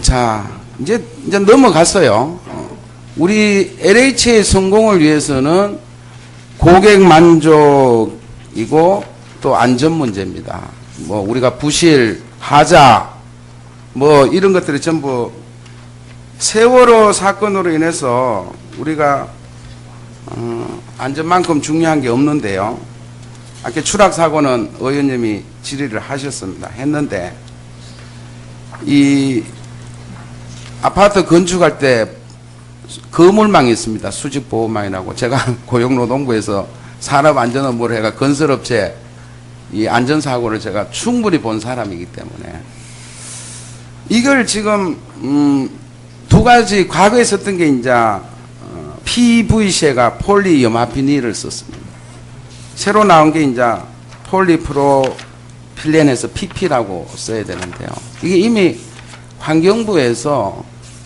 자, 이제, 이제 넘어갔어요. 어, 우리 LH의 성공을 위해서는 고객 만족이고 또 안전 문제입니다. 뭐, 우리가 부실, 하자, 뭐, 이런 것들이 전부 세월호 사건으로 인해서 우리가 어, 안전만큼 중요한 게 없는데요. 아까 추락 사고는 의원님이 질의를 하셨습니다. 했는데 이 아파트 건축할 때 거물망이 있습니다. 수직 보호망이라고 제가 고용노동부에서 산업안전업무를 해가 건설업체 이 안전사고를 제가 충분히 본 사람이기 때문에 이걸 지금 음, 두 가지 과거에 썼던 게 이제 어, PVC가 폴리염화비닐을 썼습니다. 새로 나온 게 이제 폴리프로필렌에서 PP라고 써야 되는데요. 이게 이미 환경부에서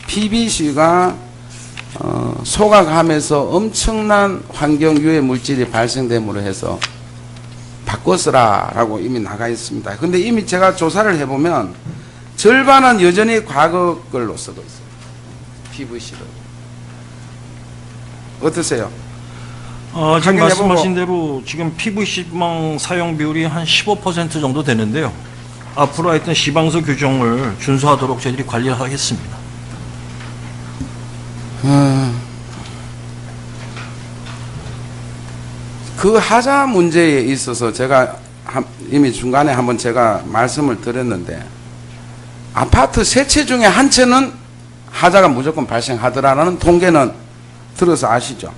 PVC가 어, 소각하면서 엄청난 환경 유해 물질이 발생됨으로 해서 바꿔 쓰라 라고 이미 나가 있습니다. 근데 이미 제가 조사를 해보면 절반은 여전히 과거 걸로 쓰고 있어요. PVC를. 어떠세요? 어, 지금 말씀하신 대로 지금 PVC망 사용 비율이 한 15% 정도 되는데요. 앞으로 하여튼 시방서 규정을 준수하도록 저희들이 관리를 하겠습니다. 그 하자 문제에 있어서 제가 한- 이미 중간에 한번 제가 말씀을 드렸는데 아파트 세 채 중에 한 채는 하자가 무조건 발생하더라는 통계는 들어서 아시죠?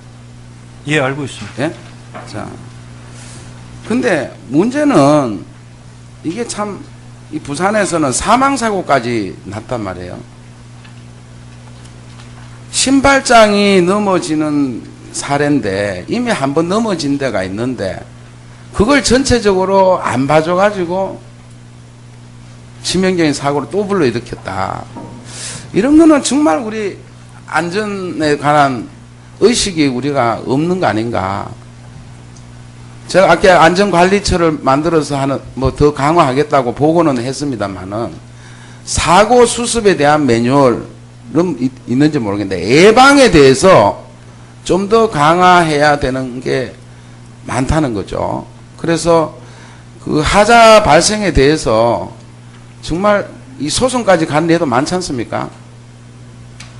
예, 알고 있습니다. 예? 자. 근데 문제는 이게 참, 이 부산에서는 사망사고까지 났단 말이에요. 신발장이 넘어지는 사례인데 이미 한 번 넘어진 데가 있는데 그걸 전체적으로 안 봐줘가지고 치명적인 사고를 또 불러일으켰다. 이런 거는 정말 우리 안전에 관한 의식이 우리가 없는 거 아닌가. 제가 아까 안전관리처를 만들어서 하는, 뭐 더 강화하겠다고 보고는 했습니다만은 사고 수습에 대한 매뉴얼은 있- 있는지 모르겠는데 예방에 대해서 좀 더 강화해야 되는 게 많다는 거죠. 그래서 그 하자 발생에 대해서 정말 이 소송까지 간 예도 많지 않습니까?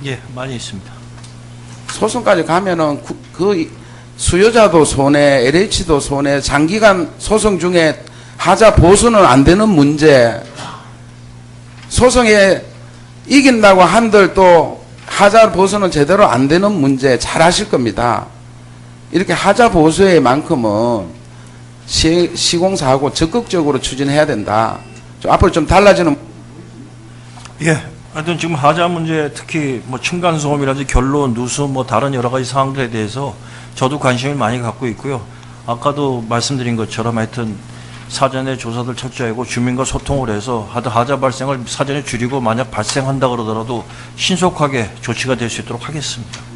예, 많이 있습니다. 소송까지 가면은 그, 그 수요자도 손해, LH도 손해, 장기간 소송 중에 하자 보수는 안 되는 문제, 소송에 이긴다고 한들 또 하자 보수는 제대로 안 되는 문제 잘 아실 겁니다. 이렇게 하자 보수에 만큼은 시, 시공사하고 적극적으로 추진해야 된다. 좀 앞으로 좀 달라지는 예. 하여튼 지금 하자 문제 특히 뭐 층간소음이라든지 결론, 누수 뭐 다른 여러 가지 사항들에 대해서 저도 관심을 많이 갖고 있고요. 아까도 말씀드린 것처럼 하여튼 사전에 조사들 철저하고 주민과 소통을 해서 하자 발생을 사전에 줄이고 만약 발생한다 그러더라도 신속하게 조치가 될 수 있도록 하겠습니다.